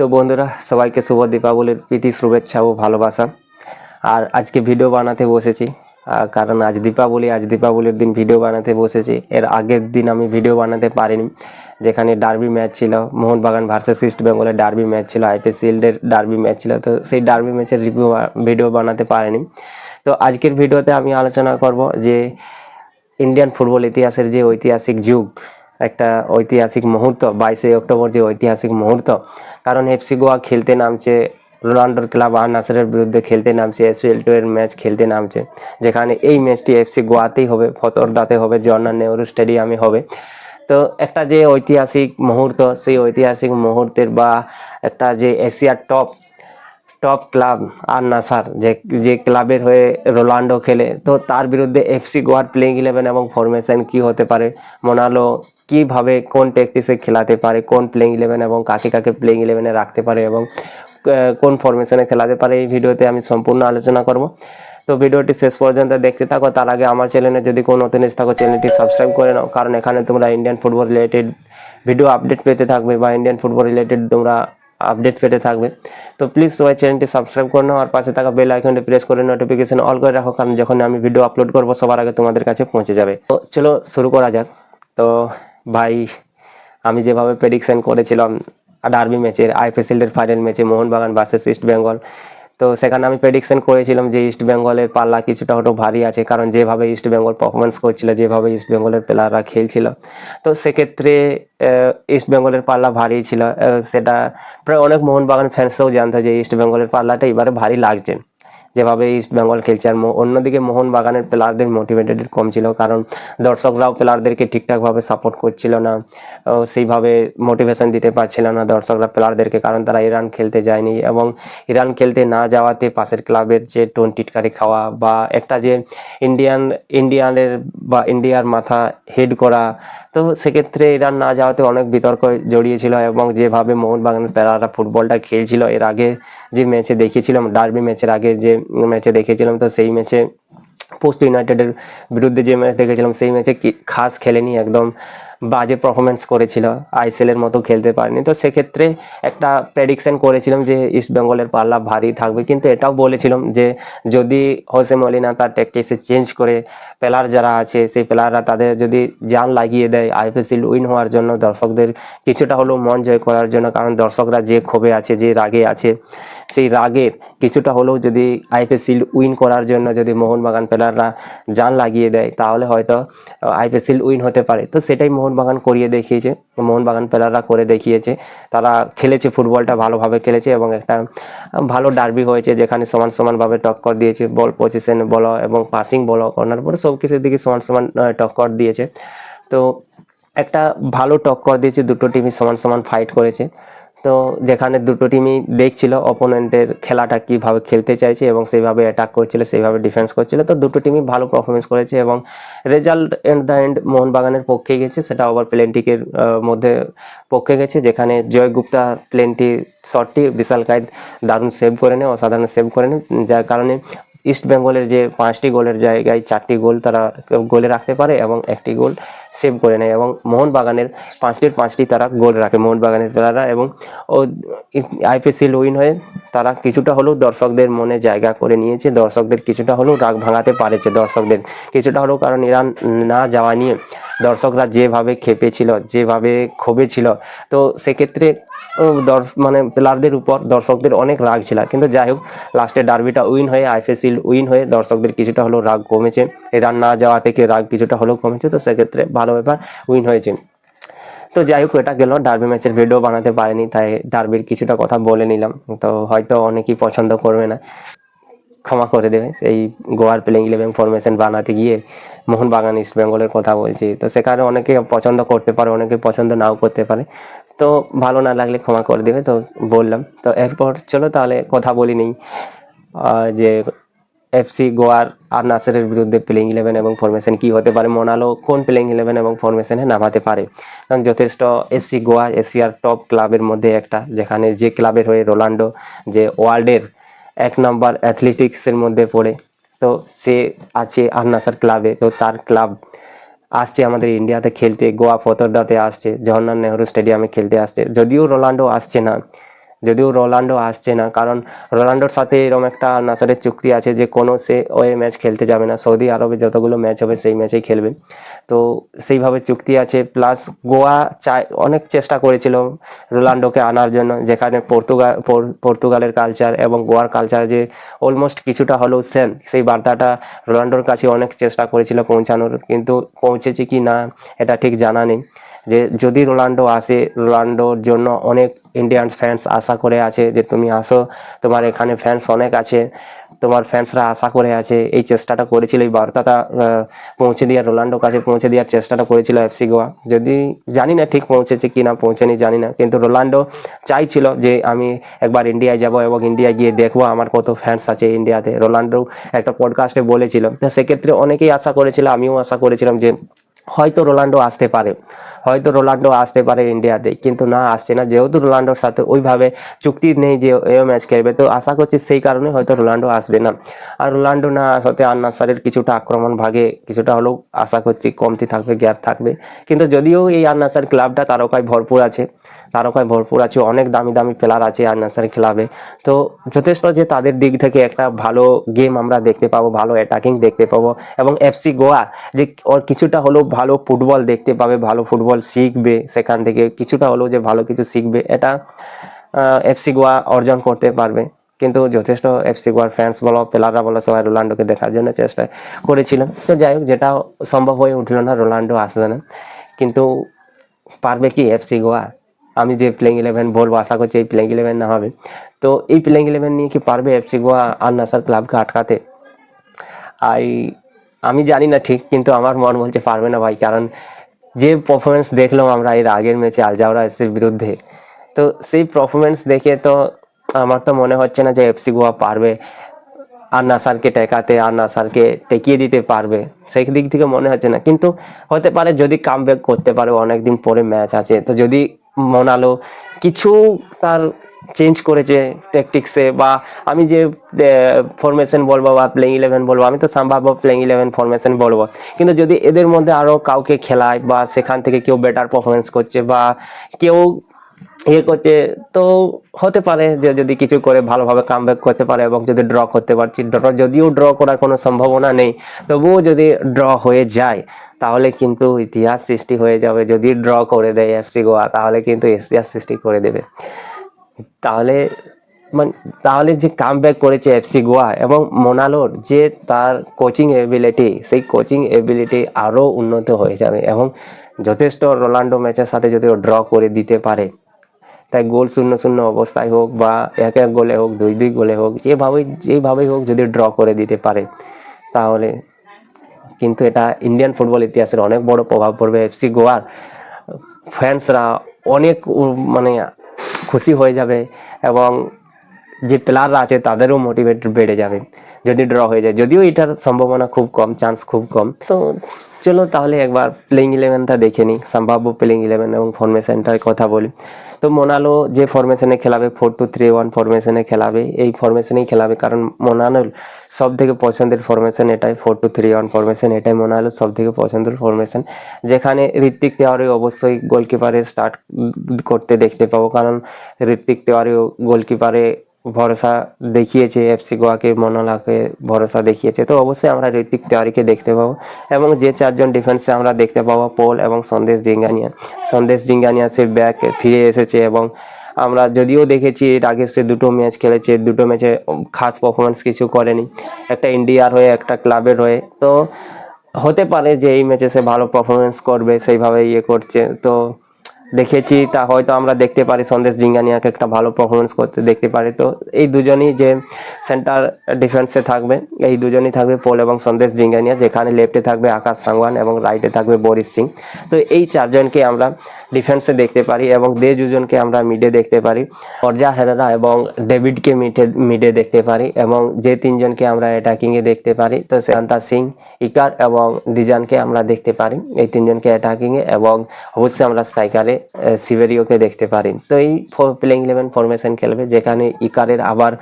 তো বন্ধুরা, সবাইকে শুভ দীপাবলির প্রীতি, শুভেচ্ছা ও ভালোবাসা। আর আজকে ভিডিও বানাতে বসেছি। কারণ আজ দীপাবলি, আজ দীপাবলির দিন ভিডিও বানাতে বসেছি। এর আগের দিন আমি ভিডিও বানাতে পারিনি। যেখানে ডার্বি ম্যাচ ছিল, মোহনবাগান ভার্সেস ইস্ট বেঙ্গলের ডার্বি ম্যাচ ছিল আইপিএসএলের ডার্বি ম্যাচ ছিল। তো সেই ডার্বি ম্যাচের রিভিউ ভিডিও বানাতে পারিনি। তো আজকের ভিডিওতে আমি আলোচনা করব যে, ইন্ডিয়ান ফুটবল ইতিহাসের যে ঐতিহাসিক যুগ একটা ঐতিহাসিক মুহূর্ত, বাইশে অক্টোবর যে ঐতিহাসিক মুহূর্ত। কারণ এফসি গোয়া খেলতে নামছে রোনাল্ডোর ক্লাব আর নাসেরের বিরুদ্ধে খেলতে নামছে এসএল টু এর ম্যাচ খেলতে নামছে, যেখানে এই ম্যাচটি এফসি গোয়াতেই হবে ফতরদাতে হবে জওয়াহরলাল নেহরু স্টেডিয়ামে হবে। তো একটা যে ঐতিহাসিক মুহূর্ত, সেই ঐতিহাসিক মুহূর্তের বা একটা যে এশিয়ার টপ টপ ক্লাব আর নাসার, যে যে ক্লাবের হয়ে রোনাল্ডো খেলে, তো তার বিরুদ্ধে এফসি গোয়ার প্লেইং ইলেভেন এবং ফরমেশন কি হতে পারে? মোনালো কীভাবে কোন ট্যাকটিসে খেলাতে পারে, কোন প্লেইং ইলেভেন এবং কাকে কাকে প্লেইং ইলেভেনে রাখতে পারে এবং কোন ফরমেশনে খেলাতে পারে এই ভিডিওতে আমি সম্পূর্ণ আলোচনা করব। তো ভিডিওটি শেষ পর্যন্ত দেখতে থাকো। তার আগে আমার চ্যানেলে যদি কোনো নতুন থাকো চ্যানেলটি সাবস্ক্রাইব করে নাও। কারণ এখানে তোমরা Indian football related video update পেতে থাকবে বা ইন্ডিয়ান ফুটবল রিলেটেড তোমরা আপডেট পেতে থাকবে। তো প্লিজ সবাই চ্যানেলটি সাবস্ক্রাইব করে নাও আর পাশে থাকা বেল আইকনটি প্রেস করে নোটিফিকেশন অল করে রাখো। কারণ যখন আমি ভিডিও আপলোড করব, সবার আগে তোমাদের কাছে পৌঁছে যাবে। তো চলো শুরু করা যাক। তো ভাই, আমি যেভাবে প্রেডিকশন করেছিলাম ডার্বি ম্যাচের আইপিএসএলের ফাইনাল ম্যাচে মোহনবাগান ভার্সেস ইস্ট বেঙ্গল তো সেখানে আমি প্রেডিকশন করেছিলাম যে ইস্ট বেঙ্গলের পাল্লা কিছুটা হয়তো ভারী আছে, কারণ যেভাবে ইস্ট বেঙ্গল পারফরমেন্স করছিল, যেভাবে ইস্ট বেঙ্গলের প্লেয়াররা খেলছিল, তো সেক্ষেত্রে ইস্ট বেঙ্গলের পাল্লা ভারী ছিল সেটা প্রায় অনেক মোহনবাগান ফ্যান্সও জানতো যে ইস্ট বেঙ্গলের পাল্লাটা এবারে ভারী লাগছে। যেভাবে ইস্ট বেঙ্গল খেলছে আর অন্যদিকে মোহনবাগানের প্লেয়ারদের মোটিভেটেড কম ছিল, কারণ দর্শকরাও প্লেয়ারদেরকে ঠিকঠাকভাবে সাপোর্ট করছিল না। সেইভাবে মোটিভেশন দিতে পারছিল না দর্শকরা প্লেয়ারদেরকে কারণ তারা ইরান খেলতে যায়নি এবং ইরান খেলতে না যাওয়াতে পাশের ক্লাবের যে টোন টিটকারি খাওয়া বা একটা যে ইন্ডিয়ান ইন্ডিয়ানের বা ইন্ডিয়ার মাথা হেড করা, তো সেক্ষেত্রে ইরান না যাওয়াতে অনেক বিতর্ক জড়িয়েছিল এবং যেভাবে মোহনবাগানের প্লেয়াররা ফুটবলটা খেলছিল, এর আগে যে ম্যাচে দেখিয়েছিলাম ডার্বি ম্যাচের আগে যে ম্যাচে দেখেছিলাম তো সেই ম্যাচে পোস্ট ইউনাইটেডের বিরুদ্ধে যে ম্যাচ দেখেছিলাম, সেই ম্যাচে কি খাস খেলেনি, একদম বাজে পারফরমেন্স করেছিল। আইসিএলের মতো খেলতে পারেনি। তো সেক্ষেত্রে একটা প্রেডিকশন করেছিলাম যে ইস্ট বেঙ্গলের পাল্লা ভারী থাকবে। কিন্তু এটাও বলেছিলাম যে যদি হোসে মলিনা তার ট্যাকটিক্সে চেঞ্জ করে প্লেয়ার যারা আছে, সেই প্লেয়াররা তাদের যদি জান লাগিয়ে দেয় আইপিএসএল উইন হওয়ার জন্য, দর্শকদের কিছুটা হলেও মন জয় করার জন্য, কারণ দর্শকরা যে ক্ষোভে আছে, যে রাগে আছে সেই রাগের কিছুটা হলেও যদি আইপিএসএল উইন করার জন্য যদি মোহনবাগান প্লেয়াররা জান লাগিয়ে দেয়, তাহলে হয়তো আইপিএসএল উইন হতে পারে। তো সেটাই মোহনবাগান করিয়ে দেখিয়েছে, মোহনবাগান প্লেয়াররা করে দেখিয়েছে। তারা খেলেছে, ফুটবলটা ভালোভাবে খেলেছে এবং একটা ভালো ডার্বি হয়েছে যেখানে সমান সমানভাবে টক্কর দিয়েছে, বল পজিশন বলো এবং পাসিং বলো, কর্নার পরে সব কিছুর দিকে সমান সমান টক্কর দিয়েছে। তো একটা ভালো টক্কর দিয়েছে, দুটো টিমই সমান সমান ফাইট করেছে। তো যেখানে দুটো টিমই দেখছিল অপোনেন্টের খেলাটা কীভাবে খেলতে চাইছে এবং সেইভাবে অ্যাটাক করছিল সেইভাবে ডিফেন্স করছিল, তো দুটো টিমই ভালো পারফরমেন্স করেছে এবং রেজাল্ট এন্ড দ্য এন্ড মোহনবাগানের পক্ষে গেছে, সেটা ওভার প্লেনটিকের মধ্যে পক্ষে গেছে, যেখানে জয় গুপ্তা প্লেনটি শটটি বিশাল কায়েদ দারুণ সেভ করে নেয়, অসাধারণ সেভ করে নেয়, যার কারণে ইস্ট বেঙ্গলের যে পাঁচটি গোলের জায়গায় চারটি গোল তারা গোলে রাখতে পারে এবং একটি গোল সেভ করে নেয় এবং মোহনবাগানের পাঁচটির পাঁচটি তারা গোল রাখে। মোহনবাগানের প্লেয়াররা এবং ও আইপিএসএল উইন হয়ে তারা কিছুটা হলেও দর্শকদের মনে জায়গা করে নিয়েছে। দর্শকদের কিছুটা হলেও রাগ ভাঙাতে পারেছে দর্শকদের। কিছুটা হলেও কারণ ইরান না যাওয়া নিয়ে দর্শকরা যেভাবে খেপেছিল, যেভাবে ক্ষোভে ছিল তো সেক্ষেত্রে দর্শ- মানে প্লেয়ারদের উপর দর্শকদের অনেক রাগ ছিল। কিন্তু যাই হোক লাস্টে ডার্বিটা উইন হয়ে আইপিএসএল উইন হয়ে দর্শকদের কিছুটা হলেও রাগ কমেছে। রান না যাওয়া থেকে রাগ কিছুটা হলেও কমেছে, তো সেক্ষেত্রে ভালো ব্যাপার উইন হয়েছে। তো যাই হোক, এটা গেল। ডার্বি ম্যাচের ভিডিও বানাতে পারেনি, তাই ডার্বির কিছুটা কথা বলে নিলাম। তো হয়তো অনেকেই পছন্দ করবে না। ক্ষমা করে দেবে। এই গোয়ার প্লেইং ইলেভেন ফরমেশন বানাতে গিয়ে মোহনবাগান ইস্ট বেঙ্গলের কথা বলছি। তো সেখানে অনেকে পছন্দ করতে পারে, অনেকে পছন্দ নাও করতে পারে। তো ভালো না লাগলে ক্ষমা করে দেবে, তো বললাম। তো এরপর চলো তাহলে কথা বলি নেই। যে এফসি গোয়ার আর নাসেরের বিরুদ্ধে প্লেইং ইলেভেন এবং ফরমেশন কি হতে পারে? মোনালো কোন প্লেইং ইলেভেন এবং ফরমেশনে নামাতে পারে? কারণ যথেষ্ট এফসি গোয়া এশিয়ার টপ ক্লাবের মধ্যে একটা, যেখানে যে ক্লাবের হয়ে রোনাল্ডো যে ওয়ার্ল্ডের এক নম্বর অ্যাথলেটিক্সের মধ্যে পড়ে, তো সে আছে আর নাসার ক্লাবে তো তার ক্লাব আসছে আমাদের ইন্ডিয়াতে খেলতে গোয়া ফতরদাতে আসছে, জওহরলাল নেহরু স্টেডিয়ামে খেলতে আসছে। যদিও রোনাল্ডো আসছে না যদিও রোনাল্ডো আসছে না, কারণ রোনাল্ডোর সাথে এরকম একটা নাসারের চুক্তি আছে যে কোনো সে ওই ম্যাচ খেলতে যাবে না, সৌদি আরবে যতগুলো ম্যাচ হবে সেই ম্যাচেই খেলবে। তো সেইভাবে চুক্তি আছে, প্লাস গোয়া চাই অনেক চেষ্টা করেছিল রোনাল্ডোকে আনার জন্য, যেখানে পর্তুগাল পর্তুগালের কালচার এবং গোয়ার কালচার যে অলমোস্ট কিছুটা হলেও সেম সেই বার্তাটা রোনাল্ডোর কাছে অনেক চেষ্টা করেছিল পৌঁছানোর, কিন্তু পৌঁছেছে কি না, এটা ঠিক জানা নেই। যে যদি রোনাল্ডো আসে, রোনাল্ডোর জন্য অনেক ইন্ডিয়ান ফ্যান্স আশা করে আছে যে তুমি আসো। তোমার এখানে ফ্যান্স অনেক আছে। তোমার ফ্যান্সরা আশা করে আছে। এই চেষ্টাটা করেছিল এই বার্তাটা পৌঁছে দেওয়ার, রোনাল্ডোর কাছে পৌঁছে দেওয়ার চেষ্টাটা করেছিল এফসি গোয়া। যদি জানি না ঠিক পৌঁছেছে কি না, পৌঁছেনি জানি না। কিন্তু রোনাল্ডো চাইছিল যে আমি একবার ইন্ডিয়ায় যাব এবং ইন্ডিয়া গিয়ে দেখব আমার কত ফ্যান্স আছে ইন্ডিয়াতে রোনাল্ডো একটা পডকাস্টে বলেছিল। তো সেক্ষেত্রে অনেকেই আশা করেছিল, আমিও আশা করেছিলাম যে হয়তো রোনাল্ডো আসতে পারে, হয়তো রোনাল্ডো আসতে পারে ইন্ডিয়াতে, কিন্তু না আসছে না। যেহেতু রোনাল্ডোর সাথে ওইভাবে চুক্তি নেই যে এও ম্যাচ খেলবে, তো আশা করছি সেই কারণে হয়তো রোনাল্ডো আসবে না। আর রোনাল্ডো না আসাতে আর কিছুটা আক্রমণ ভাগে কিছুটা হলেও আশা করছি কমতি থাকবে, গ্যাপ থাকবে। কিন্তু যদিও এই আর নাসার ক্লাবটা তারকায় ভরপুর আছে তারকায় ভরপুর আছে, অনেক দামি দামি প্লেয়ার আছে আর নাসার ক্লাবে তো যথেষ্ট যে তাদের দিক থেকে একটা ভালো গেম আমরা দেখতে পাবো, ভালো অ্যাটাকিং দেখতে পাবো এবং এফসি গোয়া যে ওর কিছুটা হলেও ভালো ফুটবল দেখতে পাবে, ভালো ফুটবল শিখবে সেখান থেকে, কিছুটা হলেও যে ভালো কিছু শিখবে এটা এফসি গোয়া অর্জন করতে পারবে। কিন্তু যথেষ্ট এফসি গোয়ার ফ্যান্স বলো প্লেয়াররা বলো, সবাই রোনাল্ডোকে দেখার জন্য চেষ্টা করেছিল। তো যাই হোক, যেটা সম্ভব হয়ে উঠল না, রোনাল্ডো আসবে না। কিন্তু পারবে কি এফসি গোয়া আমি যে প্লেইং ইলেভেন বলব, আশা করছি এই প্লেইং ইলেভেন না হবে। তো এই প্লেইং ইলেভেন নিয়ে কি পারবে এফসি গোয়া আর নাসার ক্লাবকে আটকাতে? আই, আমি জানি না ঠিক, কিন্তু আমার মন বলছে পারবে না ভাই, কারণ যে পারফরমেন্স দেখলাম আমরা এর আগের ম্যাচে আলজাওরা এসির বিরুদ্ধে, তো সেই পারফরমেন্স দেখে তো আমার তো মনে হচ্ছে না যে এফসি গোয়া পারবে, আর নাসারকে টেকাতে, আর নাসারকে টেকিয়ে দিতে পারবে, সেই দিক থেকে মনে হচ্ছে না। কিন্তু হতে পারে যদি কাম করতে পারে, অনেকদিন পরে ম্যাচ আছে, তো যদি মনালো কিছু তার চেঞ্জ করেছে ট্যাকটিক্সে বা আমি যে ফরমেশন বলব বা প্লেইং ইলেভেন বলব, আমি তো সম্ভাব্য প্লেইং ইলেভেন ফরমেশন বলব। কিন্তু যদি এদের মধ্যে আরও কাউকে খেলায় বা সেখান থেকে কেউ বেটার পারফরমেন্স করছে বা কেউ ইয়ে করছে, তো হতে পারে যে যদি কিছু করে ভালোভাবে কাম ব্যাক করতে পারে এবং যদি ড্র করতে পারছি ড্র যদিও ড্র করার কোনো সম্ভাবনা নেই, তবুও যদি ড্র হয়ে যায়, তাহলে কিন্তু ইতিহাস সৃষ্টি হয়ে যাবে। যদি ড্র করে দেয় এফসি গোয়া, তাহলে কিন্তু ইতিহাস সৃষ্টি করে দেবে। তাহলে মানে তাহলে যে কাম ব্যাক করেছে এফসি গোয়া এবং মোনালোর যে তার কোচিং এবিলিটি সেই কোচিং এবিলিটি আরও উন্নত হয়ে যাবে এবং যথেষ্ট রোনাল্ডো ম্যাচের সাথে যদি ড্র করে দিতে পারে তাই গোল শূন্য শূন্য অবস্থায় হোক বা এক এক গোলে হোক, দুই দুই গোলে হোক, যেভাবেই যেভাবেই হোক যদি ড্র করে দিতে পারে, তাহলে কিন্তু এটা ইন্ডিয়ান ফুটবল ইতিহাসের অনেক বড় প্রভাব পড়বে এফসি গোয়ার। ফ্যান্সরা অনেক মানে খুশি হয়ে যাবে এবং যে প্লেয়াররা আছে তাদেরও মোটিভেট বেড়ে যাবে যদি ড্র হয়ে যায়। যদিও এটার সম্ভাবনা খুব কম চান্স খুব কম। তো চলো তাহলে একবার প্লেইং ইলেভেনটা দেখে নিই, সম্ভাব্য প্লেইং ইলেভেন এবং ফরমেশনটার কথা বলি। তো মোনালো যে ফরমেশনে খেলাবে ফোর টু থ্রি ওয়ান ফরমেশনে খেলাবে, এই ফরমেশনেই খেলাবে কারণ মোনালোর সব থেকে পছন্দের ফরমেশন এটাই four two three one formation এটাই মোনালোর সব থেকে পছন্দের ফরমেশন যেখানে ঋত্বিক তেওয়ারি অবশ্যই গোলকিপারে স্টার্ট করতে দেখতে পাবো, কারণ ঋত্বিক তেওয়ারি গোলকিপারে ভরসা দেখিয়েছে এফসি গোয়াকে, মনোলাকে ভরসা দেখিয়েছে। তো অবশ্যই আমরা ঋত্বিক তেওয়ারিকে দেখতে পাবো এবং যে চারজন ডিফেন্সে আমরা দেখতে পাবো পোল এবং সন্দেশ জিঙ্গানিয়া। সন্দেশ জিঙ্গানিয়া সে ব্যাক ফিরে এসেছে এবং আমরা যদিও দেখেছি এর আগে সে দুটো ম্যাচ খেলেছে, দুটো ম্যাচে খাস পারফরমেন্স কিছু করেনি। একটা ইন্ডিয়ার হয়ে, একটা ক্লাবের হয়ে। তো হতে পারে যে এই ম্যাচে সে ভালো পারফরমেন্স করবে, সেইভাবে ইয়ে করছে। তো দেখেছি, তা হয়তো আমরা দেখতে পারি। সন্দেশ জিঙ্গানিয়াকে একটা ভালো পারফরমেন্স করতে দেখতে পারি। তো এই দুজনই যে সেন্টার ডিফেন্সে থাকবে, এই দুজনই থাকবে পোল এবং সন্দেশ জিঙ্গানিয়া, যেখানে লেফটে থাকবে আকাশ সাংওয়ান এবং রাইটে থাকবে বরিশ সিং। তো এই চারজনকে আমরা ডিফেন্সে দেখতে পারি এবং দে দুজনকে আমরা মিডে দেখতে পারি। অর্জা হেরারা এবং ডেভিডকে মিডে মিডে দেখতে পারি এবং যে তিনজনকে আমরা অ্যাটাকিংয়ে দেখতে পারি, তো শান্তা সিং, ইকার এবং দিজানকে আমরা দেখতে পারি। এই তিনজনকে অ্যাটাকিংয়ে এবং অবশ্যই আমরা স্ট্রাইকারে সিভেরিওকে দেখতে পারি। তো এই প্লেইং ইলেভেন ফরমেশন খেলবে, যেখানে ইকারের আবার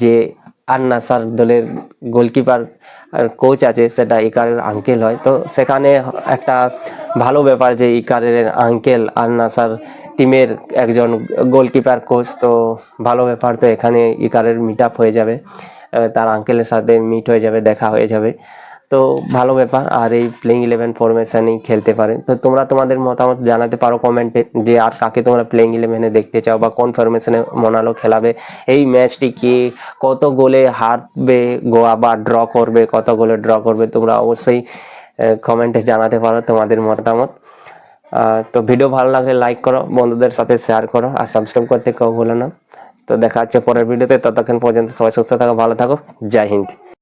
যে আর নাসার দলের গোলকিপার কোচ আছে, সেটা ইকারের আঙ্কেল হয়। তো সেখানে একটা ভালো ব্যাপার যে ইকারের আঙ্কেল আর নাসার টিমের একজন গোলকিপার কোচ তো ভালো ব্যাপার। তো এখানে ইকারের মিট আপ হয়ে যাবে। তার আঙ্কেলের সাথে মিট হয়ে যাবে, দেখা হয়ে যাবে। তো ভালো ব্যাপার। আর এই প্লেইং ইলেভেন ফরমেশনেই খেলতে পারে তো তোমরা তোমাদের মতামত জানাতে পারো কমেন্টে যে আর কাকে তোমরা প্লেইং ইলেভেনে দেখতে চাও বা কোন ফরমেশনে মনালো খেলাবে। এই ম্যাচটি কি কত গোলে হারবে গোয়া বা ড্র করবে, কত গোলে ড্র করবে, তোমরা অবশ্যই কমেন্টে জানাতে পারো তোমাদের মতামত। তো ভিডিও ভালো লাগলে লাইক করো, বন্ধুদের সাথে শেয়ার করো, আর সাবস্ক্রাইব করতে কেউ ভুলো না। তো দেখা হচ্ছে পরের ভিডিওতে ততক্ষণ পর্যন্ত সবাই সুস্থ থাকো, ভালো থাকো। জয় হিন্দ।